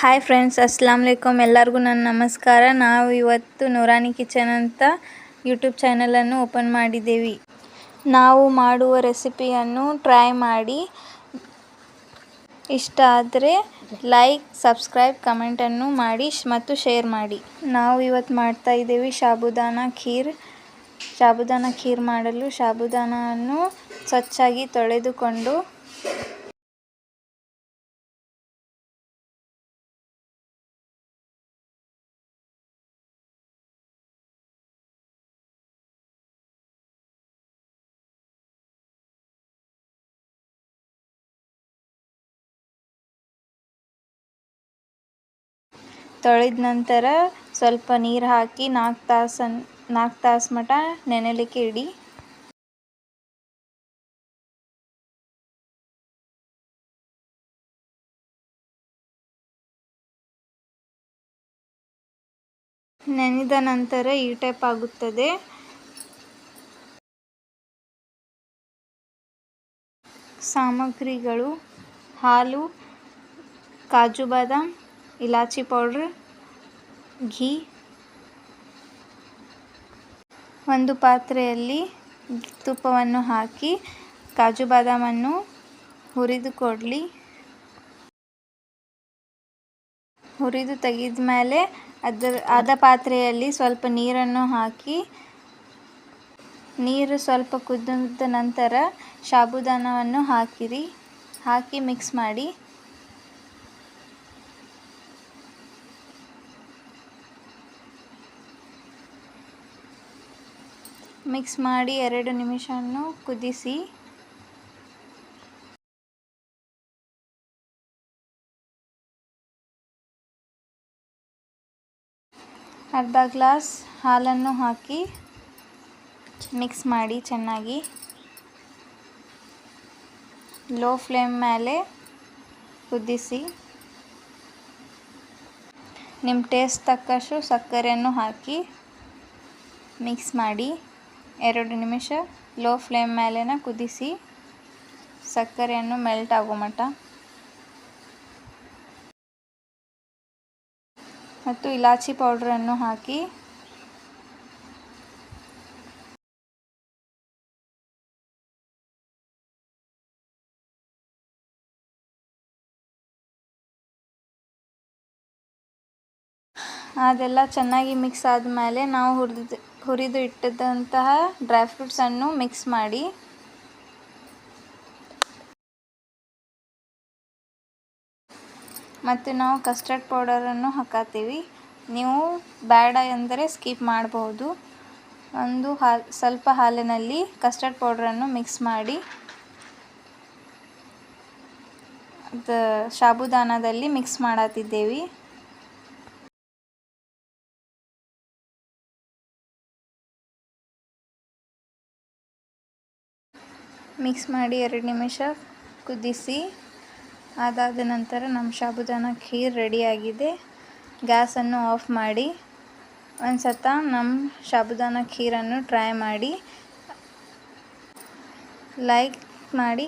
Hi friends Assam ವಲೈಕುಮ್ ಎಲ್ಲರಿಗೂ ನನ್ನ ನಮಸ್ಕಾರ. ನಾವು ಇವತ್ತು ನೂರಾನಿ ಕಿಚನ್ ಅಂತ ಯೂಟ್ಯೂಬ್ ಚಾನಲನ್ನು ಓಪನ್ ಮಾಡಿದ್ದೇವೆ. ನಾವು ಮಾಡುವ ರೆಸಿಪಿಯನ್ನು ಟ್ರೈ ಮಾಡಿ. ಇಷ್ಟ ಆದರೆ ಲೈಕ್ ಸಬ್ಸ್ಕ್ರೈಬ್ ಕಮೆಂಟನ್ನು ಮಾಡಿ ಮತ್ತು ಶೇರ್ ಮಾಡಿ. ನಾವು ಇವತ್ತು ಮಾಡ್ತಾ ಇದ್ದೀವಿ ಸಾಬುದಾನ ಖೀರ್. ಸಾಬುದಾನ ಖೀರ್ ಮಾಡಲು ಶಾಬುದಾನವನ್ನು ಸ್ವಚ್ಛಾಗಿ ತೊಳೆದುಕೊಂಡು ತೊಳೆದ ನಂತರ ಸ್ವಲ್ಪ ನೀರು ಹಾಕಿ ನಾಲ್ಕು ತಾಸನ್ ನಾಲ್ಕು ತಾಸು ಮಟ ನೆನೆಲಿಕ್ಕೆ ಇಡಿ. ನೆನೆದ ನಂತರ ಈ ಟೈಪ್ ಆಗುತ್ತದೆ. ಸಾಮಗ್ರಿಗಳು ಹಾಲು, ಕಾಜು, ಬಾದಾಮ್, ಇಲಾಚಿ ಪೌಡ್ರ್ ಘೀ. ಒಂದು ಪಾತ್ರೆಯಲ್ಲಿ ತುಪ್ಪವನ್ನು ಹಾಕಿ, ಕಾಜು ಬಾದಾಮನ್ನು ಹುರಿದು ಕೊಡಲಿ. ಹುರಿದು ತೆಗೆದ ಮೇಲೆ ಅದರ ಅದ ಪಾತ್ರೆಯಲ್ಲಿ ಸ್ವಲ್ಪ ನೀರನ್ನು ಹಾಕಿ, ನೀರು ಸ್ವಲ್ಪ ಕುದಿದ ನಂತರ ಸಾಬುದಾನವನ್ನು ಹಾಕಿರಿ. ಹಾಕಿ ಮಿಕ್ಸ್ ಮಾಡಿ. ಮಿಕ್ಸ್ ಮಾಡಿ ಎರಡು ನಿಮಿಷವನ್ನು ಕುದಿಸಿ. ಅರ್ಧ ಗ್ಲಾಸ್ ಹಾಲನ್ನು ಹಾಕಿ ಮಿಕ್ಸ್ ಮಾಡಿ ಚೆನ್ನಾಗಿ. ಲೋ ಫ್ಲೇಮ್ ಮೇಲೆ ಕುದಿಸಿ. ನಿಮ್ಮ ಟೇಸ್ಟ್ ತಕ್ಕಷ್ಟು ಸಕ್ಕರೆಯನ್ನು ಹಾಕಿ ಮಿಕ್ಸ್ ಮಾಡಿ. ಎರಡು ನಿಮಿಷ ಲೋ ಫ್ಲೇಮ್ ಮೇಲೆನ ಕುದಿಸಿ ಸಕ್ಕರೆಯನ್ನು ಮೆಲ್ಟ್ ಆಗೋ ಮಟ್ಟ. ಮತ್ತು ಇಲಾಚಿ ಪೌಡ್ರನ್ನು ಹಾಕಿ. ಅದೆಲ್ಲ ಚೆನ್ನಾಗಿ ಮಿಕ್ಸ್ ಆದಮೇಲೆ ನಾವು ಹುರಿದು ಹುರಿದು ಇಟ್ಟಿದ್ದಂತಹ ಡ್ರೈ ಫ್ರೂಟ್ಸನ್ನು ಮಿಕ್ಸ್ ಮಾಡಿ. ಮತ್ತು ನಾವು ಕಸ್ಟರ್ಡ್ ಪೌಡರನ್ನು ಹಾಕತ್ತೀವಿ. ನೀವು ಬೇಡ ಎಂದರೆ ಸ್ಕಿಪ್ ಮಾಡಬಹುದು ಒಂದು ಹಾಲು ಸ್ವಲ್ಪ ಹಾಲಿನಲ್ಲಿ ಕಸ್ಟರ್ಡ್ ಪೌಡರನ್ನು ಮಿಕ್ಸ್ ಮಾಡಿ. ಅದು ಸಾಬುದಾನದಲ್ಲಿ ಮಿಕ್ಸ್ ಮಾಡತ್ತಿದ್ದೇವೆ. ಮಿಕ್ಸ್ ಮಾಡಿ ಎರಡು ನಿಮಿಷ ಕುದಿಸಿ, ಅದಾದ ನಂತರ ನಮ್ಮ ಸಾಬುದಾನ ಖೀರ್ ರೆಡಿಯಾಗಿದೆ ಗ್ಯಾಸನ್ನು ಆಫ್ ಮಾಡಿ ಒಂದು ಸತ ನಮ್ಮ ಸಾಬುದಾನ ಖೀರನ್ನು ಟ್ರೈ ಮಾಡಿ ಲೈಕ್ ಮಾಡಿ